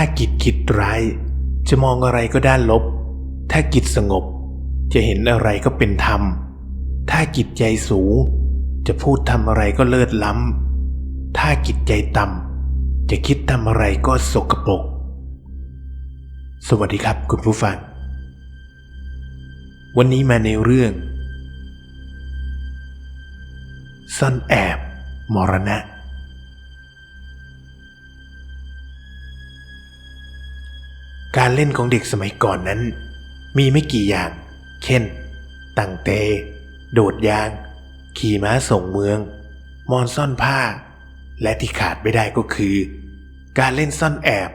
ากิจคิดร้าย จะมองอะไรก็ด้านลบ ถ้ากิจสงบ จะเห็นอะไรก็เป็นธรรม ถ้ากิจใจสูง จะพูดทำอะไรก็เลิศล้ำ ถ้ากิจใจต่ำจะคิดทำอะไรก็สกปรก สวัสดีครับคุณผู้ฟัง วันนี้มาในเรื่องซ่อนแอบ มรณะ การเล่นของเด็กสมัยก่อนนั้น มีไม่กี่อย่าง เช่น ตั้งเต โดดยาง ขี่ม้าส่งเมือง มอนซ่อนผ้า และที่ขาดไม่ได้ก็คือ การเล่นซ่อนแอบ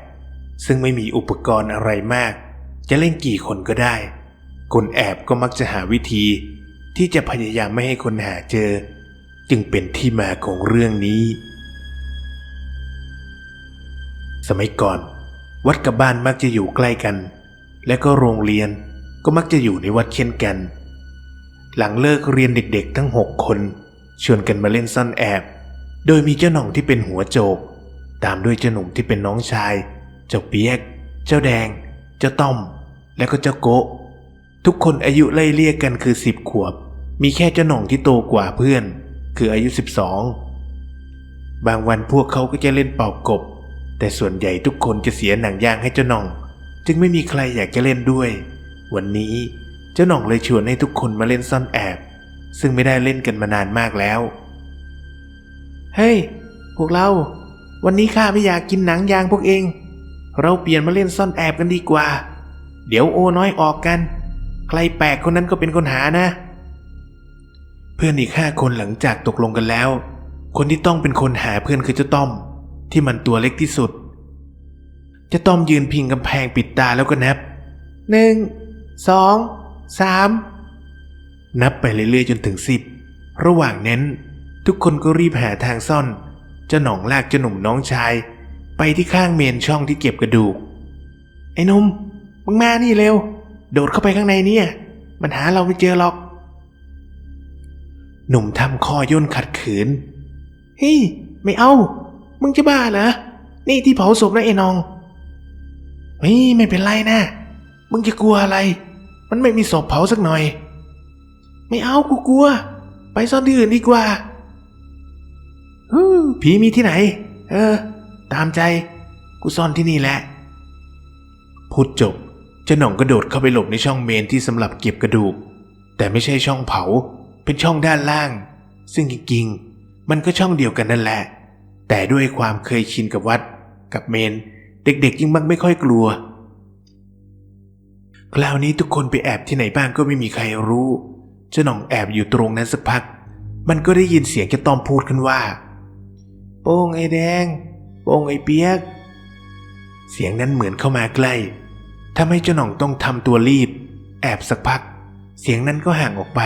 ซึ่งไม่มีอุปกรณ์อะไรมาก จะเล่นกี่คนก็ได้ คนแอบก็มักจะหาวิธี ที่จะพยายามไม่ให้คนหาเจอ จึงเป็นที่มาของเรื่องนี้ สมัยก่อน วัดกับบ้านมักจะอยู่ใกล้กัน และก็โรงเรียนก็มักจะอยู่ในวัดเช่นกัน หลังเลิกเรียนเด็กๆ ทั้งหกคน ชวนกันมาเล่นซ่อนแอบ โดยมีเจ้าหน่องที่เป็นหัวโจก ตามด้วยเจ้าหนุ่มที่เป็นน้องชาย เจ้าเปียก เจ้าแดง เจ้าต้อม และก็เจ้าโกะทุกคนอายุไล่เลี่ยกันคือสิบขวบ มีแค่เจ้าหน่องที่โตกว่าเพื่อน คืออายุสิบสองบางวันพวกเขาก็จะเล่นเป่ากบ แต่ส่วนใหญ่ทุกคนจะเสียหนังยางให้เจ้าน่อง จึงไม่มีใครอยากจะเล่นด้วย วันนี้เจ้าน่องเลยชวนให้ทุกคนมาเล่นซ่อนแอบ ซึ่งไม่ได้เล่นกันมานานมากแล้ว เฮ้ยพวกเรา วันนี้ข้าไม่อยากกินหนังยางพวกเอง เราเปลี่ยนมาเล่นซ่อนแอบกันดีกว่า เดี๋ยวโอน้อยออกกัน ใครแปลกคนนั้นก็เป็นคนหานะ เพื่อนอีกห้าคนหลังจากตกลงกันแล้ว คนที่ต้องเป็นคนหาเพื่อนคือเจ้าต้อม ที่มันตัวเล็กที่สุดจ้าต้อมยืนพิงกำแพงปิดตาแล้วก็นับหนึ่งสองสามนับไปเรื่อยๆจนถึงสิบระหว่างนั้นทุกคนก็รีบหาทางซ่อนเจ้าหน่องลากเจ้าหนุ่มน้องชาย ไปที่ข้างเมนช่องที่เก็บกระดูก ไอ้นุ่มมึงมานี่เร็ว โดดเข้าไปข้างในเนี่ย มันหาเราไม่เจอหรอก หนุ่มทำคอย่นขัดขืนเฮ้ยไม่เอา มึงจะบ้าเหรอ นี่ที่เผาศพนะไอ้นอง เฮ้ยไม่เป็นไรนะ มึงจะกลัวอะไร มันไม่มีศพเผาสักหน่อย ไม่เอากูกลัว ไปซ่อนที่อื่นดีกว่าผีมีที่ไหน เออ ตามใจ กูซ่อนที่นี่แหละ พูดจบเจ้าหน่องกระโดดเข้าไปหลบในช่องเมนที่สำหรับเก็บกระดูก แต่ไม่ใช่ช่องเผา เป็นช่องด้านล่าง ซึ่งจริงๆ มันก็ช่องเดียวกันนั่นแหละ แต่ด้วยความเคยชินกับวัดกับเมน เด็กๆยิ่งมักไม่ค่อยกลัว คราวนี้ทุกคนไปแอบที่ไหนบ้างก็ไม่มีใครรู้เจ้าหน่องแอบอยู่ตรงนั้นสักพัก มันก็ได้ยินเสียงจ้าต้อมพูดขึ้นว่า โป้งไอ้แดง โป้งไอ้เปียก เสียงนั้นเหมือนเข้ามาใกล้ทำให้เจ้าหน่องต้องทำตัวรีบ แอบสักพัก เสียงนั้นก็ห่างออกไป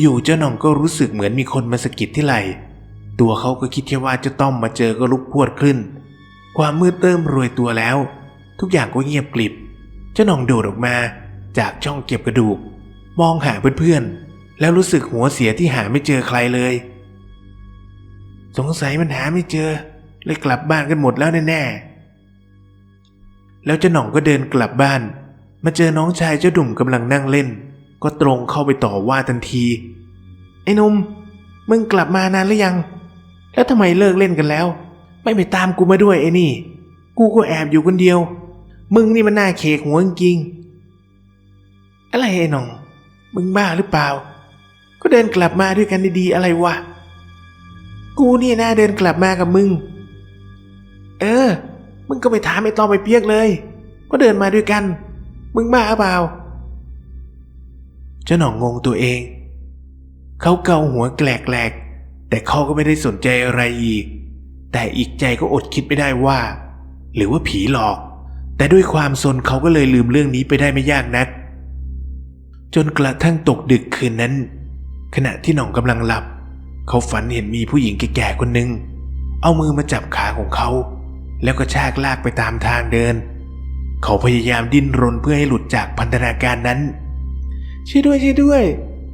อยู่ๆเจ้าหน่องก็รู้สึกเหมือนมีคนมาสะกิดที่ไหล่ ตัวเขาก็คิดแค่ว่าจะต้อมมาเจอก็ลุกพวดขึ้น ความมืดเริ่มโรยตัวแล้ว ทุกอย่างก็เงียบกลิบ เจ้าหน่องโดดออกมา จากช่องเก็บกระดูก มองหาเพื่อนๆ แล้วรู้สึกหัวเสียที่หาไม่เจอใครเลย สงสัยมันหาไม่เจอ เลยกลับบ้านกันหมดแล้วแน่ๆ แล้วเจ้าหน่องก็เดินกลับบ้าน มาเจอน้องชายเจ้าดุ่มกำลังนั่งเล่น ก็ตรงเข้าไปต่อว่าทันที ไอ้นุ่มมึงกลับมานานหรือยัง แล้วทำไมเลิกเล่นกันแล้ว ไม่ไปตามกูมาด้วยไอ้นี่ กูก็แอบอยู่คนเดียว มึงนี่มันน่าเคกหัวจริงอะไรไอ้หน่อง มึงบ้าหรือเปล่า ก็เดินกลับมาด้วยกันดีๆอะไรวะ กูเนี่ยน่าเดินกลับมากับมึง เออ มึงก็ไปถามไอ้ตอมไปเปียกเลย ก็เดินมาด้วยกัน มึงบ้าหรือเปล่า เจ้าหน่องงงตัวเอง เขาเกาหัวแกลกๆ แต่เขาก็ไม่ได้สนใจอะไรอีก แต่อีกใจก็อดคิดไม่ได้ว่า หรือว่าผีหลอก แต่ด้วยความสนเขาก็เลยลืมเรื่องนี้ไปได้ไม่ยากนัก จนกระทั่งตกดึกคืนนั้น ขณะที่หน่องกำลังหลับ เขาฝันเห็นมีผู้หญิงแก่ๆคนหนึ่งเอามือมาจับขาของเขา แล้วก็ชากลากไปตามทางเดิน เขาพยายามดิ้นรนเพื่อให้หลุดจากพันธนาการนั้น ช่วยด้วยช่วยด้วย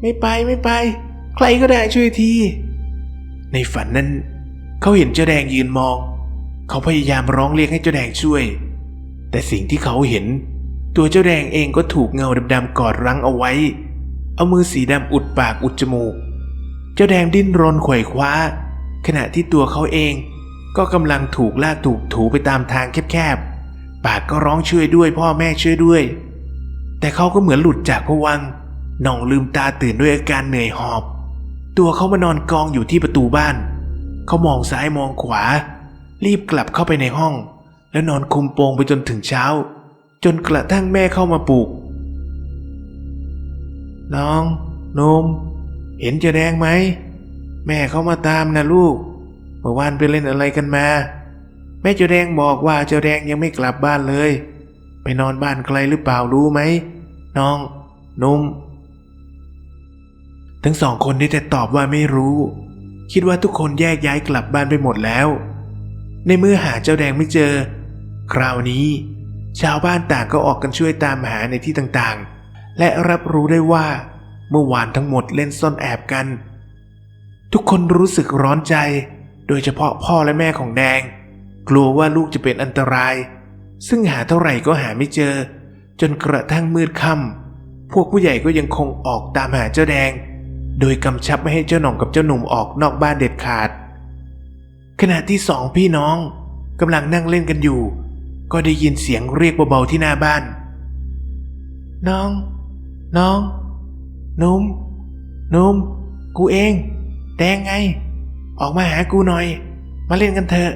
ไม่ไปไม่ไป ใครก็ได้ช่วยที ในฝันนั้นเขาเห็นเจ้าแดงยืนมอง เขาพยายามร้องเรียกให้เจ้าแดงช่วย แต่สิ่งที่เขาเห็น ตัวเจ้าแดงเองก็ถูกเงาดำๆกอดรั้งเอาไว้ เอามือสีดำอุดปากอุดจมูก เจ้าแดงดิ้นรนขว่คว้า ขณะที่ตัวเขาเองก็กำลังถูกลากถูกถูไปตามทางแคบๆ ปากก็ร้องช่วยด้วยพ่อแม่ช่วยด้วย แต่เขาก็เหมือนหลุดจากภวังน่องลืมตาตื่นด้วยอาการเหนื่อยหอบ ตัวเขามานอนกองอยู่ที่ประตูบ้าน เขามองซ้ายมองขวา รีบกลับเข้าไปในห้อง แล้วนอนคุมโปงไปจนถึงเช้า จนกระทั่งแม่เข้ามาปลุก น้องนม เห็นเจะแดงไหม แม่เขามาตามนะลูก เมื่อวานไปเล่นอะไรกันมา แม่เจ้าแดงบอกว่าเจ้าแดงยังไม่กลับบ้านเลย ไปนอนบ้านใครหรือเปล่ารู้ไหม น้อง นุ่ม ทั้งสองคนได้แต่ตอบว่าไม่รู้ คิดว่าทุกคนแยกย้ายกลับบ้านไปหมดแล้ว ในเมื่อหาเจ้าแดงไม่เจอ คราวนี้ ชาวบ้านต่างก็ออกกันช่วยตามหาในที่ต่างๆ และรับรู้ได้ว่า เมื่อวานทั้งหมดเล่นซ่อนแอบกัน ทุกคนรู้สึกร้อนใจ โดยเฉพาะพ่อและแม่ของแดง กลัวว่าลูกจะเป็นอันตราย ซึ่งหาเท่าไหร่ก็หาไม่เจอ จนกระทั่งมืดค่ำพวกผู้ใหญ่ก็ยังคงออกตามหาเจ้าแดง โดยกำชับไม่ให้เจ้าหน่องกับเจ้าหนุ่มออกนอกบ้านเด็ดขาด ขณะที่สองพี่น้องกำลังนั่งเล่นกันอยู่ ก็ได้ยินเสียงเรียกเบาๆที่หน้าบ้าน น้อง น้อง นุ่ม นุ่ม กูเอง แดงไง ออกมาหากูหน่อย มาเล่นกันเถอะ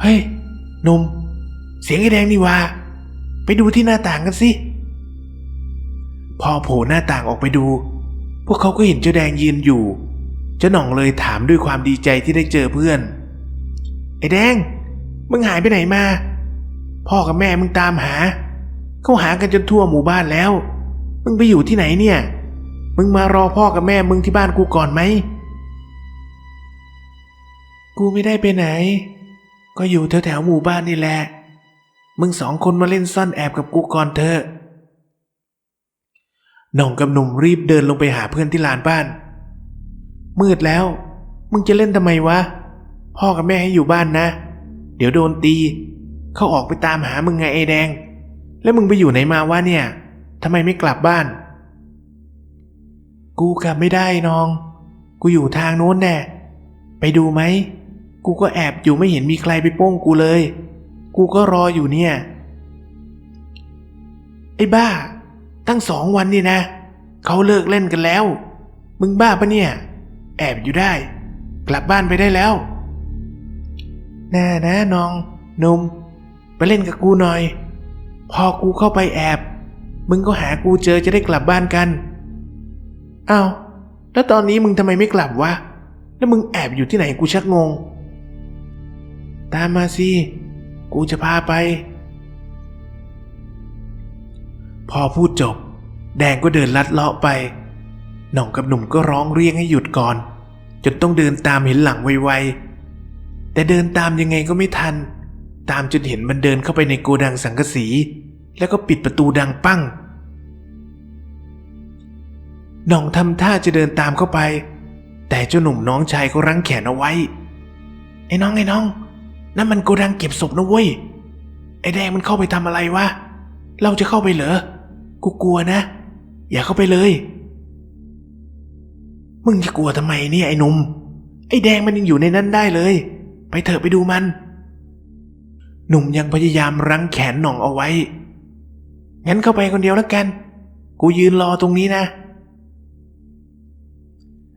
เฮ้ยหนุ่ม เสียงไอ้แดงนี่ว่า ไปดูที่หน้าต่างกันสิ พอโผล่หน้าต่างออกไปดู พวกเขาก็เห็นเจ้าแดงยืนอยู่ เจ้าหน่องเลยถามด้วยความดีใจที่ได้เจอเพื่อน ไอ้แดง มึงหายไปไหนมา พ่อกับแม่มึงตามหา เขาหากันจนทั่วหมู่บ้านแล้ว มึงไปอยู่ที่ไหนเนี่ย มึงมารอพ่อกับแม่มึงที่บ้านกูก่อนไหม กูไม่ได้ไปไหน ก็อยู่แถวๆหมู่บ้านนี่แหละ มึงสองคนมาเล่นซ่อนแอบกับกูก่อนเถอะ น่องกับหนุ่มรีบเดินลงไปหาเพื่อนที่ลานบ้าน มืดแล้ว มึงจะเล่นทำไมวะ พ่อกับแม่ให้อยู่บ้านนะ เดี๋ยวโดนตี เขาออกไปตามหามึงไงไอแดง แล้วมึงไปอยู่ไหนมาวะเนี่ยทำไมไม่กลับบ้าน กูกลับไม่ได้น้อง กูอยู่ทางโน้นแน่ไปดูไหม กูก็แอบอยู่ไม่เห็นมีใครไปโป้งกูเลย กูก็รออยู่เนี่ย ไอ้บ้า ตั้งสองวันนี่นะ เขาเลิกเล่นกันแล้ว มึงบ้าปะเนี่ย แอบอยู่ได้ กลับบ้านไปได้แล้วแน่นะน้องนุ่มไปเล่นกับกูหน่อย พอกูเข้าไปแอบ มึงก็หากูเจอจะได้กลับบ้านกันอ้าวแล้วตอนนี้มึงทำไมไม่กลับวะ แล้วมึงแอบอยู่ที่ไหนกูชักงง ตามมาสิ กูจะพาไป พอพูดจบ แดงก็เดินลัดเลาะไป หน่องกับหนุ่มก็ร้องเรียกให้หยุดก่อน จนต้องเดินตามเห็นหลังไวๆ แต่เดินตามยังไงก็ไม่ทัน ตามจนเห็นมันเดินเข้าไปในโกดังสังกสี แล้วก็ปิดประตูดังปั้ง หน่องทำท่าจะเดินตามเข้าไป แต่เจ้าหนุ่มน้องชายก็รั้งแขนเอาไว้ ไอ้น้องไอ้น้องนั่นมันโกดังเก็บศพนะเว้ยไอ้แดงมันเข้าไปทำอะไรวะ เราจะเข้าไปเหรอ กูกลัวนะ อย่าเข้าไปเลย มึงจะกลัวทำไมเนี่ยไอ้นุ่ม ไอ้แดงมันยังอยู่ในนั้นได้เลย ไปเถอะไปดูมัน หนุ่มยังพยายามรั้งแขนหน่องเอาไว้ งั้นเข้าไปคนเดียวแล้วกัน กูยืนรอตรงนี้นะ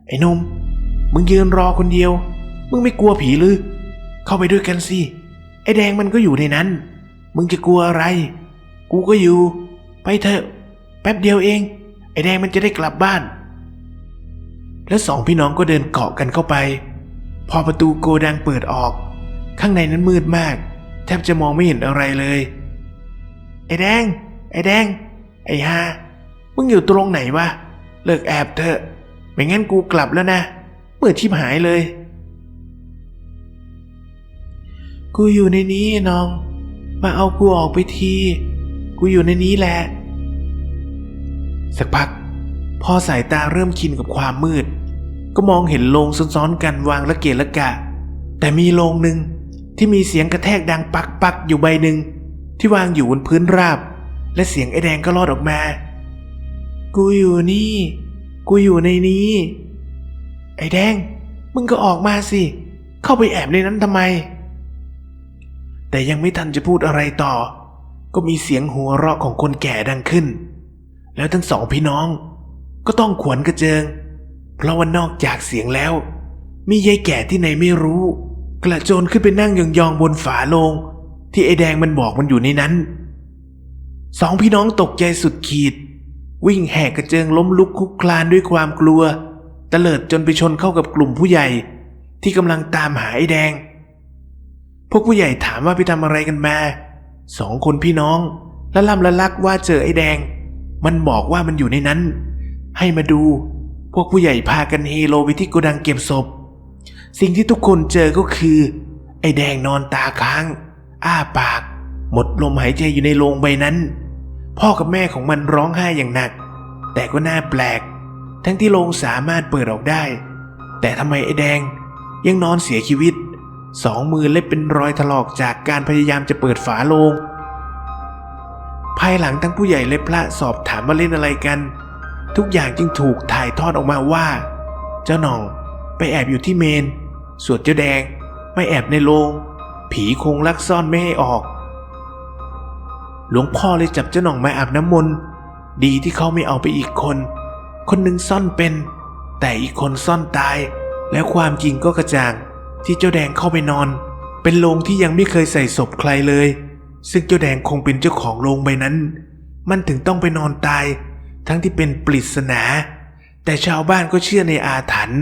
ไอ้นุ่ม มึงยืนรอคนเดียว มึงไม่กลัวผีหรือ เข้าไปด้วยกันสิ ไอ้แดงมันก็อยู่ในนั้น มึงจะกลัวอะไร กูก็อยู่ ไปเถอะ แป๊บเดียวเอง ไอ้แดงมันจะได้กลับบ้าน แล้วสองพี่น้องก็เดินเกาะกันเข้าไป พอประตูโกดังเปิดออก ข้างในนั้นมืดมาก แทบจะมองไม่เห็นอะไรเลย ไอ้แดง ไอ้แดง ไอ้ฮามึงอยู่ตรงไหนวะ เลิกแอบเถอะ ไม่งั้นกูกลับแล้วนะเมืดชิบหายเลย กูอยู่ในนี้น้อง มาเอากูออกไปที กูอยู่ในนี้แหละ สักพัก พอสายตาเริ่มชินกับความมืด ก็มองเห็นโลงซ้อนๆกันวางละเกะละกะ แต่มีโลงหนึ่งที่มีเสียงกระแทกดังปักปักอยู่ใบหนึ่งที่วางอยู่บนพื้นราบ และเสียงไอ้แดงก็รอดออกมา กูอยู่นี่ กูอยู่ในนี้ ไอ้แดง มึงก็ออกมาสิ เข้าไปแอบในนั้นทำไม แต่ยังไม่ทันจะพูดอะไรต่อ ก็มีเสียงหัวเราะของคนแก่ดังขึ้น แล้วทั้งสองพี่น้อง ก็ต้องขวนกระเจิง เพราะว่านอกจากเสียงแล้ว มียายแก่ที่ไหนไม่รู้ กระโจนขึ้นไปนั่งยองๆบนฝาโลง ที่ไอ้แดงมันบอกมันอยู่ในนั้น สองพี่น้องตกใจสุดขีด วิ่งแหกกระเจิงล้มลุกคลุกคลานด้วยความกลัวตะเลิดจนไปชนเข้ากับกลุ่มผู้ใหญ่ที่กำลังตามหาไอ้แดง พวกผู้ใหญ่ถามว่าไปทำอะไรกันมา สองคนพี่น้องละล่ำละลักว่าเจอไอ้แดง มันบอกว่ามันอยู่ในนั้น ให้มาดู พวกผู้ใหญ่พากันเฮโลไปที่โกดังเก็บศพ สิ่งที่ทุกคนเจอก็คือ ไอ้แดงนอนตาค้าง อ้าปาก หมดลมหายใจอยู่ในโรงใบนั้น พ่อกับแม่ของมันร้องไห้อย่างหนัก แต่ก็น่าแปลก ทั้งที่โรงสามารถเปิดออกได้ แต่ทำไมไอ้แดงยังนอนเสียชีวิต สองมือเล็บเป็นรอยถลอกจากการพยายามจะเปิดฝาโลง ภายหลังทั้งผู้ใหญ่และพระสอบถามว่าเล่นอะไรกัน ทุกอย่างจึงถูกถ่ายทอดออกมาว่า เจ้าหน่องไปแอบอยู่ที่เมน ส่วนเจ้าแดงไม่แอบในโรงผีคงลักซ่อนไม่ให้ออก หลวงพ่อเลยจับเจ้าหน่องมาอาบน้ำมนต์ดีที่เขาไม่เอาไปอีกคน คนหนึ่งซ่อนเป็น แต่อีกคนซ่อนตาย แล้วความจริงก็กระจ่าง ที่เจ้าแดงเข้าไปนอน เป็นโรงที่ยังไม่เคยใส่ศพใครเลย ซึ่งเจ้าแดงคงเป็นเจ้าของโรงใบนั้น มันถึงต้องไปนอนตาย ทั้งที่เป็นปริศนา แต่ชาวบ้านก็เชื่อในอาถรรพ์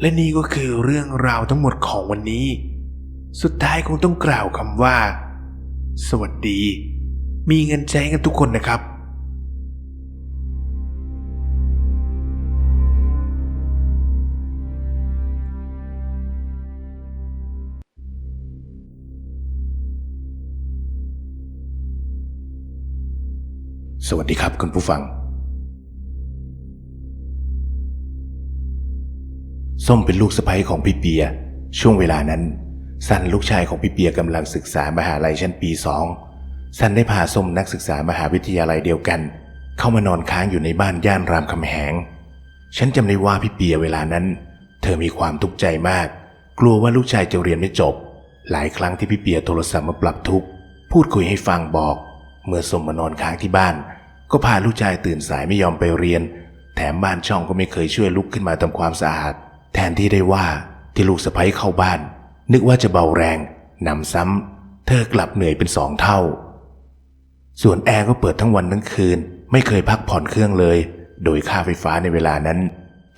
และนี่ก็คือเรื่องราวทั้งหมดของวันนี้ สุดท้ายคงต้องกล่าวคำว่า สวัสดี มีเงินใช้กันทุกคนนะครับ สวัสดีครับคุณผู้ฟัง ส้มเป็นลูกสะใภ้ของพี่เปีย ช่วงเวลานั้น สันลูกชายของพี่เปียกำลังศึกษามหาลัยชั้นปีสองสันได้พาส้มนักศึกษามหาวิทยาลัยเดียวกัน เข้ามานอนค้างอยู่ในบ้านย่านรามคำแหง ฉันจำได้ว่าพี่เปียเวลานั้น เธอมีความทุกข์ใจมาก กลัวว่าลูกชายจะเรียนไม่จบ หลายครั้งที่พี่เปียโทรศัพท์มาปรับทุกข์พูดคุยให้ฟังบอก เมื่อส้มมานอนค้างที่บ้าน ก็พาลูกชายตื่นสายไม่ยอมไปเรียน แถมบ้านช่องก็ไม่เคยช่วยลุกขึ้นมาทำความสะอาด แทนที่ได้ว่าที่ลูกสะใภ้เข้าบ้าน นึกว่าจะเบาแรงนำซ้ำเธอกลับเหนื่อยเป็นสองเท่า ส่วนแอร์ก็เปิดทั้งวันทั้งคืน ไม่เคยพักผ่อนเครื่องเลย โดยค่าไฟฟ้าในเวลานั้น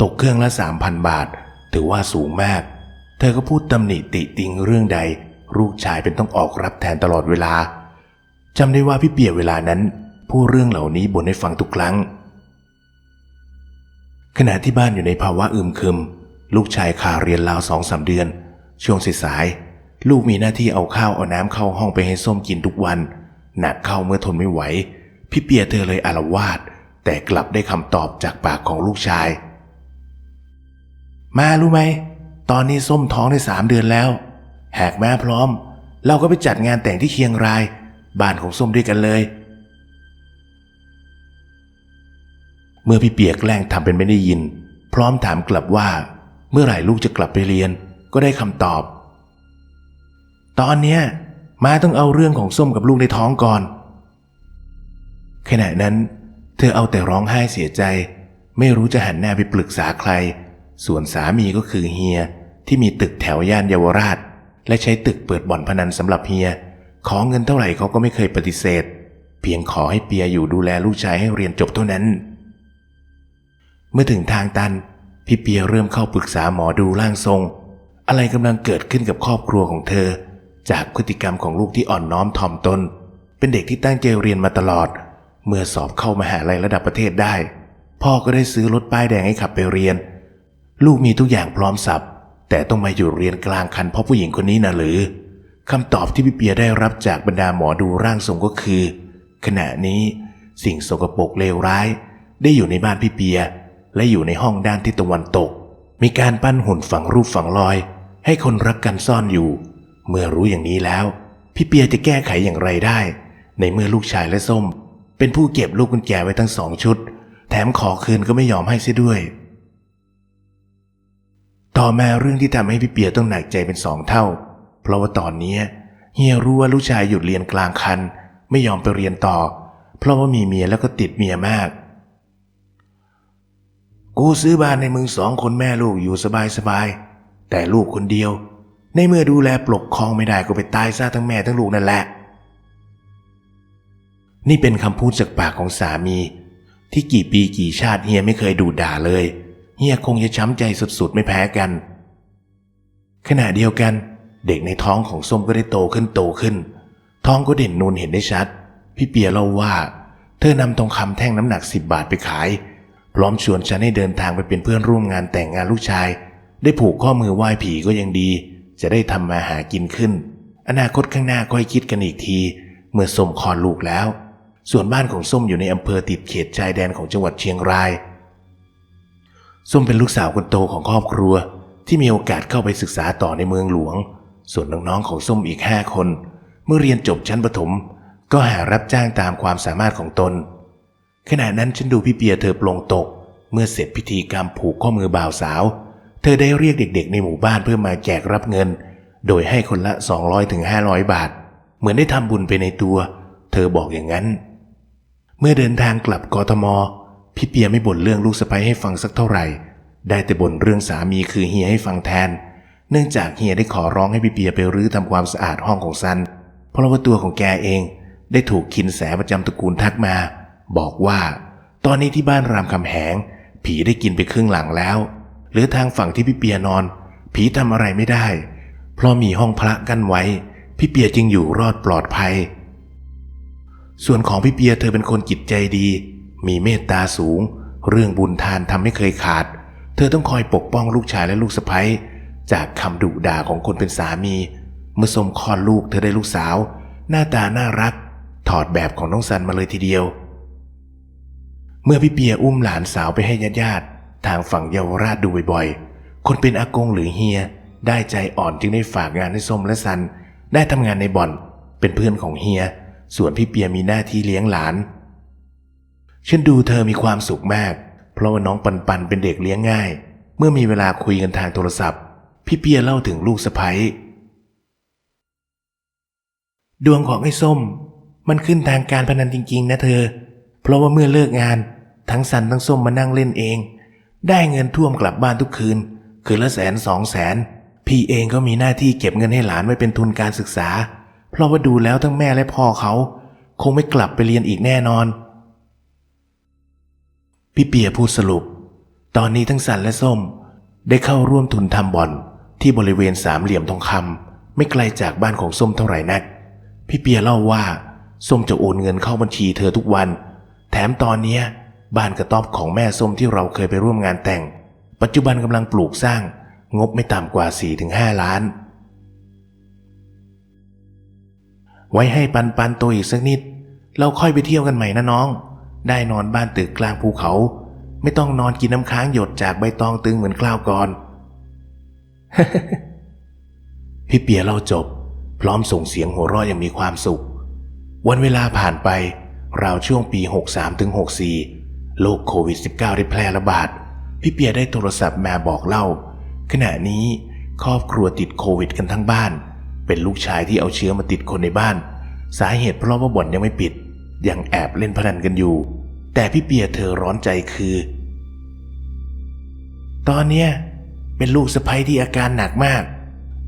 ตกเครื่องละสามพันบาท ถือว่าสูงมาก เธอก็พูดตำหนิติติงเรื่องใดลูกชายเป็นต้องออกรับแทนตลอดเวลาจำได้ว่าพี่เปียเวลานั้น พูดเรื่องเหล่านี้บ่นให้ฟังทุกครั้ง ขณะที่บ้านอยู่ในภาวะอึมครึม ลูกชายขาเรียนลาวสองสามเดือน ช่วงสายๆลูกมีหน้าที่เอาข้าวเอาน้ำเข้าห้องไปให้ส้มกินทุกวัน หนักเข้าเมื่อทนไม่ไหว พี่เปียเธอเลยอารวาดแต่กลับได้คำตอบจากปากของลูกชาย มารู้ไหม ตอนนี้ส้มท้องได้สามเดือนแล้วแหกแม่พร้อม เราก็ไปจัดงานแต่งที่เคียงราย บ้านของส้มด้วยกันเลย เมื่อพี่เปียกแกล้งทำเป็นไม่ได้ยิน พร้อมถามกลับว่า เมื่อไหร่ลูกจะกลับไปเรียน ก็ได้คำตอบ ตอนเนี้ยมาต้องเอาเรื่องของส้มกับลูกในท้องก่อน ขณะนั้น เธอเอาแต่ร้องไห้เสียใจ ไม่รู้จะหันหน้าไปปรึกษาใคร ส่วนสามีก็คือเฮียที่มีตึกแถวย่านเยาวราช และใช้ตึกเปิดบ่อนพนันสำหรับเฮีย ขอเงินเท่าไหร่เขาก็ไม่เคยปฏิเสธ เพียงขอให้เปียอยู่ดูแลลูกชายให้เรียนจบเท่านั้น เมื่อถึงทางตัน พี่เปียเริ่มเข้าปรึกษาหมอดูร่างทรง อะไรกำลังเกิดขึ้นกับครอบครัวของเธอ จากพฤติกรรมของลูกที่อ่อนน้อมถ่อมตน เป็นเด็กที่ตั้งใจเรียนมาตลอด เมื่อสอบเข้ามหาลัยระดับประเทศได้ พ่อก็ได้ซื้อรถป้ายแดงให้ขับไปเรียน ลูกมีทุกอย่างพร้อมสับแต่ต้องมาอยู่เรียนกลางคันเพราะผู้หญิงคนนี้นะหรือคำตอบที่พี่เปียได้รับจากบรรดาหมอดูร่างทรงก็คือ ขณะนี้สิ่งสกปรกเลวร้าย ได้อยู่ในบ้านพี่เปีย และอยู่ในห้องด้านทิศตะวันตก มีการปั้นหุ่นฝังรูปฝังรอย ให้คนรักกันซ่อนอยู่ เมื่อรู้อย่างนี้แล้ว พี่เปียจะแก้ไขอย่างไรได้ ในเมื่อลูกชายและส้ม เป็นผู้เก็บลูกกุญแจไว้ทั้งสองชุด แถมขอคืนก็ไม่ยอมให้เสียด้วย ต่อมาเรื่องที่ทำให้พี่เปียต้องหนักใจเป็นสองเท่า เพราะว่าตอนนี้เฮียรู้ว่าลูกชายหยุดเรียนกลางคันไม่ยอมไปเรียนต่อ เพราะว่ามีเมียแล้วก็ติดเมียมาก กูซื้อบ้านในมึงสองคนแม่ลูกอยู่สบายสบายๆแต่ลูกคนเดียว ในเมื่อดูแลปกครองไม่ได้ก็ไปตายซะทั้งแม่ทั้งลูกนั่นแหละ นี่เป็นคำพูดจากปากของสามี ที่กี่ปีกี่ชาติเฮียไม่เคยดูด่าเลย เฮียคงจะช้ำใจสุดๆไม่แพ้กัน ขณะเดียวกัน เด็กในท้องของส้มก็ได้โตขึ้นโตขึ้น ท้องก็เด่นนูนเห็นได้ชัด พี่เปียเล่าว่า เธอนำทองคำแท่งน้ำหนักสิบบาทไปขาย พร้อมชวนฉันให้เดินทางไปเป็นเพื่อนร่วมงานแต่งงานลูกชาย ได้ผูกข้อมือไหว้ผีก็ยังดี จะได้ทำมาหากินขึ้น อนาคตข้างหน้าก็ให้คิดกันอีกที เมื่อส้มคลอดลูกแล้ว ส่วนบ้านของส้มอยู่ในอำเภอติดเขตชายแดนของจังหวัดเชียงราย ส้มเป็นลูกสาวคนโตของครอบครัว ที่มีโอกาสเข้าไปศึกษาต่อในเมืองหลวง ส่วนน้องๆของส้มอีกห้าคน เมื่อเรียนจบชั้นประถม ก็หารับจ้างตามความสามารถของตน ขณะนั้นฉันดูพี่เปียเธอปลงตก เมื่อเสร็จพิธีกรรมผูกข้อมือบ่าวสาว เธอได้เรียกเด็กๆ ในหมู่บ้านเพื่อมาแจกรับเงิน โดยให้คนละ200ถึง500 บาท เหมือนได้ทำบุญไปในตัว เธอบอกอย่างนั้น เมื่อเดินทางกลับกทม พี่เปียไม่บ่นเรื่องลูกสะใภ้ให้ฟังสักเท่าไหร่ ได้แต่บ่นเรื่องสามีคือเฮียให้ฟังแทน เนื่องจากเฮียได้ขอร้องให้พี่เปียไปรื้อทำความสะอาดห้องของซัน เพราะว่าตัวของแกเอง ได้ถูกคินแสประจำตระกูลทักมา บอกว่า ตอนนี้ที่บ้านรามคำแหง ผีได้กินไปครึ่งหลังแล้ว หรือทางฝั่งที่พี่เปียนอน ผีทำอะไรไม่ได้ เพราะมีห้องพระกั้นไว้ พี่เปียจึงอยู่รอดปลอดภัย ส่วนของพี่เปียเธอเป็นคนจิตใจดี มีเมตตาสูง เรื่องบุญทานทำไม่เคยขาด เธอต้องคอยปกป้องลูกชายและลูกสะใภ้จากคำดุด่าของคนเป็นสามี เมื่อสมคลอดลูกเธอได้ลูกสาว หน้าตาน่ารัก ถอดแบบของน้องซันมาเลยทีเดียว เมื่อพี่เปียอุ้มหลานสาวไปให้ญาติญาติๆทางฝั่งเยาวราชดูบ่อยๆ คนเป็นอากงหรือเฮีย ได้ใจอ่อนจึงได้ฝากงานให้ส้มและซัน ได้ทำงานในบ่อน เป็นเพื่อนของเฮีย ส่วนพี่เปียมีหน้าที่เลี้ยงหลาน ฉันดูเธอมีความสุขมาก เพราะว่าน้องปันปันเป็นเด็กเลี้ยงง่าย เมื่อมีเวลาคุยกันทางโทรศัพท์ พี่เปียเล่าถึงลูกสะใภ้ดวงของไอ้ส้ม มันขึ้นทางการพนันจริง ๆ นะเธอ เพราะว่าเมื่อเลิกงาน ทั้งสันทั้งส้มมานั่งเล่นเอง ได้เงินท่วมกลับบ้านทุกคืน คืนละแสนสองแสน พี่เองก็มีหน้าที่เก็บเงินให้หลานไว้เป็นทุนการศึกษา เพราะว่าดูแล้วทั้งแม่และพ่อเขา คงไม่กลับไปเรียนอีกแน่นอน พี่เปียพูดสรุป ตอนนี้ทั้งสันและส้ม ได้เข้าร่วมทุนทำบ่อนที่บริเวณสามเหลี่ยมทองคำไม่ไกลจากบ้านของส้มเท่าไหร่นัก พี่เปียเล่าว่า ส้มจะโอนเงินเข้าบัญชีเธอทุกวัน แถมตอนเนี้ยบ้านกระต๊อบของแม่ส้มที่เราเคยไปร่วมงานแต่ง ปัจจุบันกำลังปลูกสร้าง งบไม่ต่ำกว่า 4-5 ล้าน ไว้ให้ปันปันโตอีกสักนิด เราค่อยไปเที่ยวกันใหม่นะน้อง ได้นอนบ้านตึกกลางภูเขา ไม่ต้องนอนกินน้ำค้างหยดจากใบตองตึงเหมือนคราวก่อน พี่เปียเล่าจบ พร้อมส่งเสียงหัวเราะอย่างมีความสุข วันเวลาผ่านไป ราวช่วงปี 63ถึง64 โรคโควิด -19 ได้แพร่ระบาด พี่เปียได้โทรศัพท์มาบอกเล่า ขณะนี้ครอบครัวติดโควิดกันทั้งบ้าน เป็นลูกชายที่เอาเชื้อมาติดคนในบ้าน สาเหตุเพราะว่าบ่อนยังไม่ปิด ยังแอบเล่นพนันกันอยู่ แต่พี่เปียเธอร้อนใจคือ ตอนเนี้ยเป็นลูกสะใภ้ที่อาการหนักมาก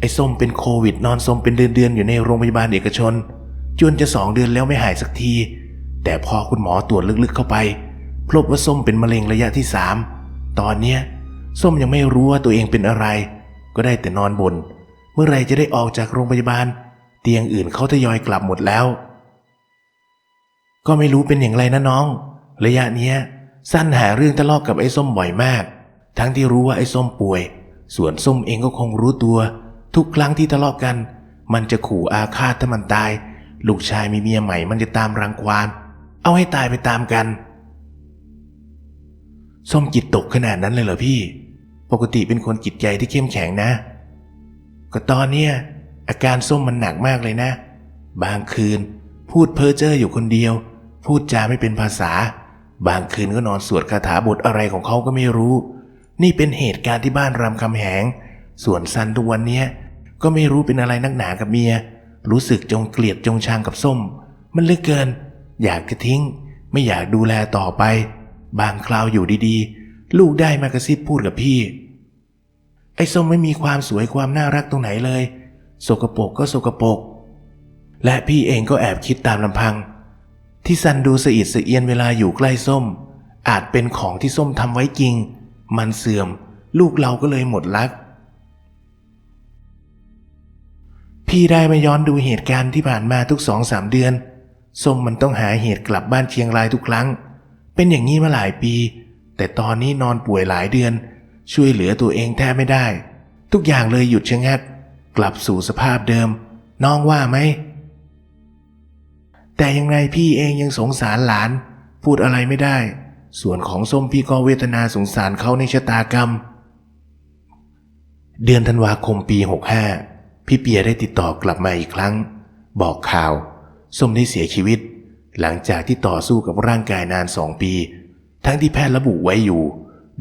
ไอ้ส้มเป็นโควิดนอนสมเป็นเดือนๆอยู่ในโรงพยาบาลเอกชน จนจะสองเดือนแล้วไม่หายสักที แต่พอคุณหมอตรวจลึกๆเข้าไป พบว่าส้มเป็นมะเร็งระยะที่สามตอนเนี้ยส้มยังไม่รู้ว่าตัวเองเป็นอะไร ก็ได้แต่นอนบน เมื่อไรจะได้ออกจากโรงพยาบาล เตียงอื่นเขาทยอยกลับหมดแล้ว ก็ไม่รู้เป็นอย่างไรนะน้อง ระยะเนี้ย สั้นหาเรื่องทะเลาะกกับไอ้ส้มบ่อยมาก ทั้งที่รู้ว่าไอ้ส้มป่วย ส่วนส้มเองก็คงรู้ตัว ทุกครั้งที่ทะเลาะกัน มันจะขู่อาฆาตถ้ามันตาย ลูกชายมีเมียใหม่มันจะตามรังควาน เอาให้ตายไปตามกัน ส้มจิตตกขนาดนั้นเลยเหรอพี่ ปกติเป็นคนจิตใจที่เข้มแข็งนะ ก็ตอนเนี้ยอาการส้มมันหนักมากเลยนะ บางคืนพูดเพ้อเจ้ออยู่คนเดียว พูดจาไม่เป็นภาษา บางคืนก็นอนสวดคาถาบทอะไรของเขาก็ไม่รู้ นี่เป็นเหตุการณ์ที่บ้านรำคำแหง ส่วนซันทุกวันเนี้ยก็ไม่รู้เป็นอะไรนักหนากับเมีย รู้สึกจงเกลียดจงชังกับส้ม มันเลือกเกิน อยากจะทิ้ง ไม่อยากดูแลต่อไป บางคราวอยู่ดีๆ ลูกได้มากระซิบพูดกับพี่ ไอ้ส้มไม่มีความสวยความน่ารักตรงไหนเลย สกปรกก็สกปรกและพี่เองก็แอบคิดตามลำพัง ที่ซันดูสะอิดสะเอียนเวลาอยู่ใกล้ส้ม อาจเป็นของที่ส้มทำไว้จริง มันเสื่อม ลูกเราก็เลยหมดรัก พี่ได้มาย้อนดูเหตุการณ์ที่ผ่านมาทุกสองสามเดือน ส้มมันต้องหาเหตุกลับบ้านเชียงรายทุกครั้ง เป็นอย่างนี้มาหลายปี แต่ตอนนี้นอนป่วยหลายเดือน ช่วยเหลือตัวเองแทบไม่ได้ ทุกอย่างเลยหยุดชะงัก กลับสู่สภาพเดิม น้องว่าไหม แต่ยังไงพี่เองยังสงสารหลาน พูดอะไรไม่ได้ ส่วนของส้มพี่ก็เวทนาสงสารเขาในชะตากรรม เดือนธันวาคมปี 65 พี่เปียได้ติดต่อกลับมาอีกครั้ง บอกข่าว ส้มได้เสียชีวิต หลังจากที่ต่อสู้กับร่างกายนานสองปี ทั้งที่แพทย์ระบุไว้อยู่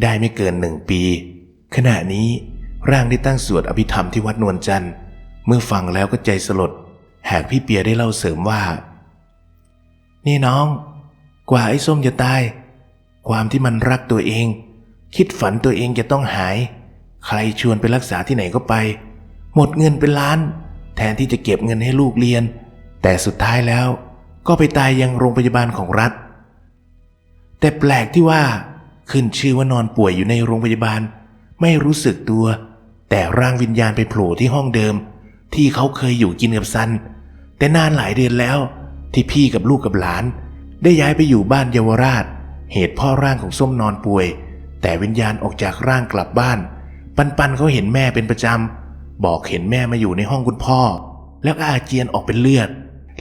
ได้ไม่เกินหนึ่งปี ขณะนี้ร่างได้ตั้งสวดอภิธรรมที่วัดนวลจันทร์ เมื่อฟังแล้วก็ใจสลด หากพี่เปียได้เล่าเสริมว่า นี่น้อง กว่าไอ้ส้มจะตาย ความที่มันรักตัวเอง คิดฝันตัวเองจะต้องหาย ใครชวนไปรักษาที่ไหนก็ไป หมดเงินเป็นล้าน แทนที่จะเก็บเงินให้ลูกเรียน แต่สุดท้ายแล้วก็ไปตายยังโรงพยาบาลของรัฐ แต่แปลกที่ว่าขึ้นชื่อว่านอนป่วยอยู่ในโรงพยาบาล ไม่รู้สึกตัว แต่ร่างวิญญาณไปโผล่ที่ห้องเดิม ที่เขาเคยอยู่กินกับซัน แต่นานหลายเดือนแล้ว ที่พี่กับลูกกับหลาน ได้ย้ายไปอยู่บ้านเยาวราช เหตุพ่อร่างของส้มนอนป่วย แต่วิญญาณออกจากร่างกลับบ้าน ปันปันเขาเห็นแม่เป็นประจำบอกเห็นแม่มาอยู่ในห้องคุณพ่อ แล้วก็อาเจียนออกเป็นเลือด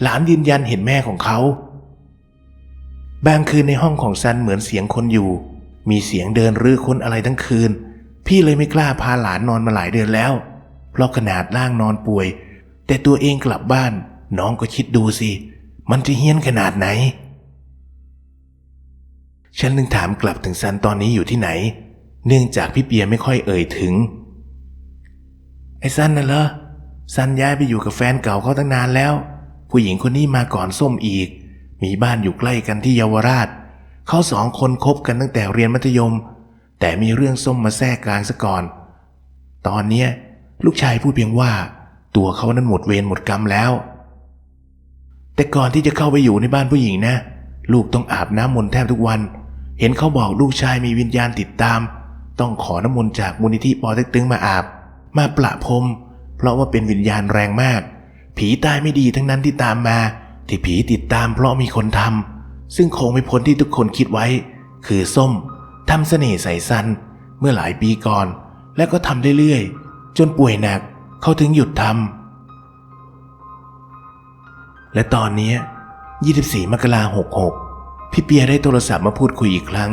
หลานยืนยันเห็นแม่ของเขา บางคืนในห้องของซันเหมือนเสียงคนอยู่ มีเสียงเดินรื้อค้นอะไรทั้งคืน พี่เลยไม่กล้าพาหลานนอนมาหลายเดือนแล้ว เพราะขนาดร่างนอนป่วย แต่ตัวเองกลับบ้าน น้องก็คิดดูสิ มันจะเฮี้ยนขนาดไหน ฉันนึงถามกลับถึงซันตอนนี้อยู่ที่ไหน เนื่องจากพี่เปียไม่ค่อยเอ่ยถึง ไอ้ซันน่ะเหรอซันย้ายไปอยู่กับแฟนเก่าเขาตั้งนานแล้ว ผู้หญิงคนนี้มาก่อนส้มอีก มีบ้านอยู่ใกล้กันที่เยาวราช เขาสองคนคบกันตั้งแต่เรียนมัธยม แต่มีเรื่องส้มมาแทรกกลางซะก่อน ตอนเนี้ยลูกชายพูดเพียงว่า ตัวเขานั้นหมดเวรหมดกรรมแล้ว แต่ก่อนที่จะเข้าไปอยู่ในบ้านผู้หญิงนะ ลูกต้องอาบน้ำมนต์แทบทุกวัน เห็นเขาบอกลูกชายมีวิญญาณติดตาม ต้องขอน้ำมนต์จากมูลนิธิปอเต็กตึงมาอาบ มาประพรมเพราะว่าเป็นวิญญาณแรงมาก ผีตายไม่ดีทั้งนั้นที่ตามมา ที่ผีติดตามเพราะมีคนทำซึ่งคงไม่พ้นที่ทุกคนคิดไว้ คือส้มทำเสน่ห์ใส่ซันเมื่อหลายปีก่อน และก็ทำเรื่อยๆ จนป่วยหนักเขาถึงหยุดทำและตอนนี้ย24 มกราคม66พี่เปียได้โทรศัพท์มาพูดคุยอีกครั้ง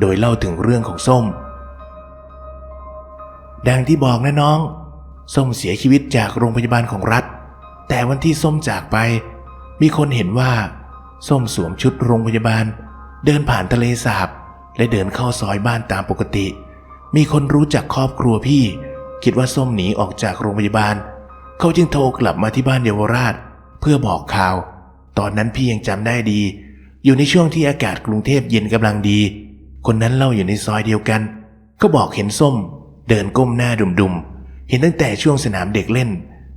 โดยเล่าถึงเรื่องของส้ม ดังที่บอกนะน้อง ส้มเสียชีวิตจากโรงพยาบาลของรัฐ แต่วันที่ส้มจากไป มีคนเห็นว่า ส้มสวมชุดโรงพยาบาล เดินผ่านทะเลสาบ และเดินเข้าซอยบ้านตามปกติ มีคนรู้จักครอบครัวพี่ คิดว่าส้มหนีออกจากโรงพยาบาล เขาจึงโทรกลับมาที่บ้านเยาวราช เพื่อบอกข่าว ตอนนั้นพี่ยังจำได้ดี อยู่ในช่วงที่อากาศกรุงเทพเย็นกำลังดี คนนั้นเล่าอยู่ในซอยเดียวกัน ก็บอกเห็นส้ม เดินก้มหน้าดุมๆเห็นตั้งแต่ช่วงสนามเด็กเล่น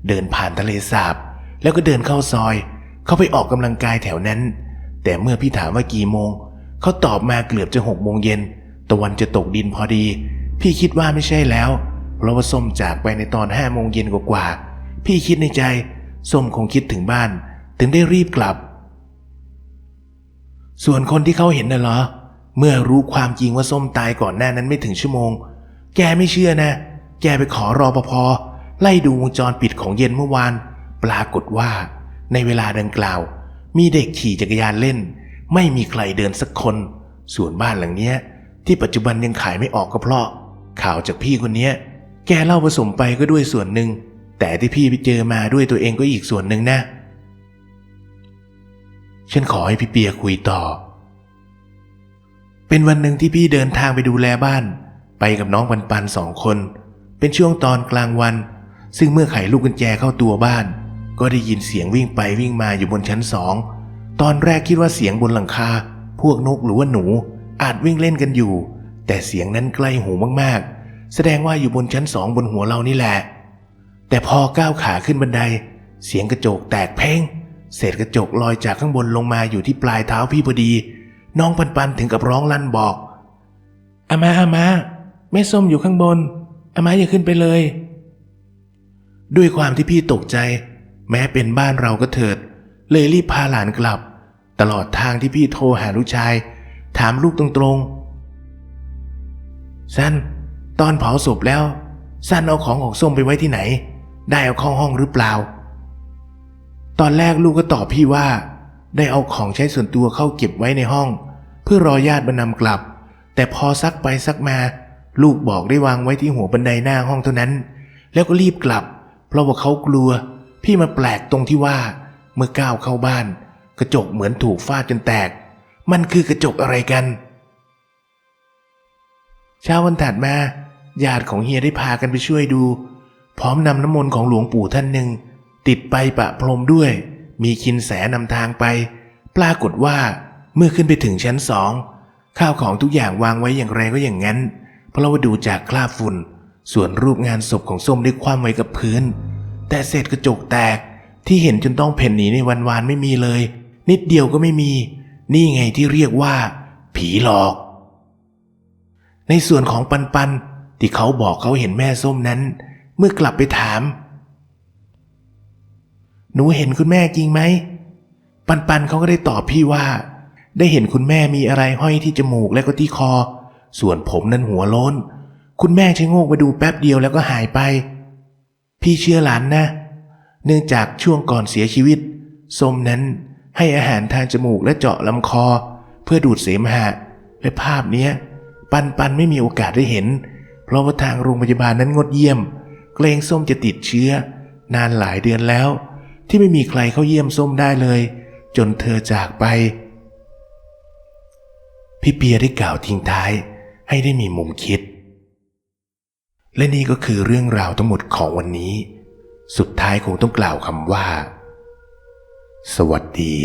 เดินผ่านทะเลสาบ แล้วก็เดินเข้าซอย เขาไปออกกำลังกายแถวนั้น แต่เมื่อพี่ถามว่ากี่โมง เขาตอบมาเกือบจะหกโมงเย็น ตะวันจะตกดินพอดี พี่คิดว่าไม่ใช่แล้ว เพราะว่าส้มจากไปในตอนห้าโมงเย็นกว่าๆ พี่คิดในใจ ส้มคงคิดถึงบ้าน ถึงได้รีบกลับ ส่วนคนที่เขาเห็นน่ะเหรอ เมื่อรู้ความจริงว่าส้มตายก่อนหน้านั้นไม่ถึงชั่วโมง แกไม่เชื่อนะ แกไปขอรอปภ ไล่ดูวงจรปิดของเย็นเมื่อวาน ปรากฏว่า ในเวลาดังกล่าว มีเด็กขี่จักรยานเล่น ไม่มีใครเดินสักคน ส่วนบ้านหลังเนี้ย ที่ปัจจุบันยังขายไม่ออกก็เพราะ ข่าวจากพี่คนเนี้ย แกเล่าผสมไปก็ด้วยส่วนหนึ่ง แต่ที่พี่ไปเจอมาด้วยตัวเองก็อีกส่วนหนึ่งนะ ฉันขอให้พี่เปียคุยต่อ เป็นวันหนึ่งที่พี่เดินทางไปดูแลบ้าน ไปกับน้องปันปันสองคน เป็นช่วงตอนกลางวัน ซึ่งเมื่อไขลูกกุญแจเข้าตัวบ้าน ก็ได้ยินเสียงวิ่งไปวิ่งมาอยู่บนชั้นสอง ตอนแรกคิดว่าเสียงบนหลังคา พวกนกหรือว่าหนูอาจวิ่งเล่นกันอยู่ แต่เสียงนั้นใกล้หูมากๆ แสดงว่าอยู่บนชั้นสองบนหัวเรานี่แหละ แต่พอก้าวขาขึ้นบันได เสียงกระจกแตกเพ่ง เศษกระจกลอยจากข้างบนลงมาอยู่ที่ปลายเท้าพี่พอดี น้องปันปันถึงกับร้องลั่นบอกอามาอามาแม่ส้มอยู่ข้างบนอามาอย่าขึ้นไปเลย ด้วยความที่พี่ตกใจ แม้เป็นบ้านเราก็เถิด เลยรีบพาหลานกลับ ตลอดทางที่พี่โทรหาลูกชาย ถามลูกตรงๆ สั้น ตอนเผาศพแล้ว สั้นเอาของของส้มไปไว้ที่ไหน ได้เอาเข้าห้องหรือเปล่า ตอนแรกลูกก็ตอบพี่ว่า ได้เอาของใช้ส่วนตัวเข้าเก็บไว้ในห้อง เพื่อรอญาติมานำกลับ แต่พอซักไปซักมา ลูกบอกได้วางไว้ที่หัวบันไดหน้าห้องเท่านั้น แล้วก็รีบกลับ เพราะว่าเขากลัว พี่มาแปลกตรงที่ว่า เมื่อก้าวเข้าบ้าน กระจกเหมือนถูกฟาดจนแตก มันคือกระจกอะไรกัน เช้าวันถัดมาญาติของเฮียได้พากันไปช่วยดู พร้อมนำน้ำมนต์ของหลวงปู่ท่านหนึ่ง ติดไปประพรมด้วย มีคินแสนำทางไป ปรากฏว่าเมื่อขึ้นไปถึงชั้นสองข้าวของทุกอย่างวางไว้อย่างไรก็อย่างนั้น เพราะว่าดูจากคราบฝุ่น ส่วนรูปงานศพของส้มได้คว่ำไว้กับพื้น แต่เศษกระจกแตกที่เห็นจนต้องเพ่นหนีในวันวานไม่มีเลย นิดเดียวก็ไม่มี นี่ไงที่เรียกว่า ผีหลอก ในส่วนของปันปันที่เขาบอกเขาเห็นแม่ส้มนั้น เมื่อกลับไปถาม หนูเห็นคุณแม่จริงไหมปันปันเขาก็ได้ตอบพี่ว่า ได้เห็นคุณแม่มีอะไรห้อยที่จมูกและก็ที่คอ ส่วนผมนั้นหัวโล้น คุณแม่ใช้โงกมาดูแป๊บเดียวแล้วก็หายไป พี่เชื่อหลานนะ เนื่องจากช่วงก่อนเสียชีวิตส้มนั้นให้อาหารทางจมูกและเจาะลำคอ เพื่อดูดเสมหะและภาพเนี้ย ปันปันไม่มีโอกาสได้เห็น เพราะว่าทางโรงพยาบาลนั้นงดเยี่ยม เกรงส้มจะติดเชื้อ นานหลายเดือนแล้ว ที่ไม่มีใครเข้าเยี่ยมส้มได้เลย จนเธอจากไป พี่เปียได้กล่าวทิ้งท้าย ให้ได้มีมุมคิด และนี่ก็คือเรื่องราวทั้งหมดของวันนี้ สุดท้ายคงต้องกล่าวคำว่า สวัสดี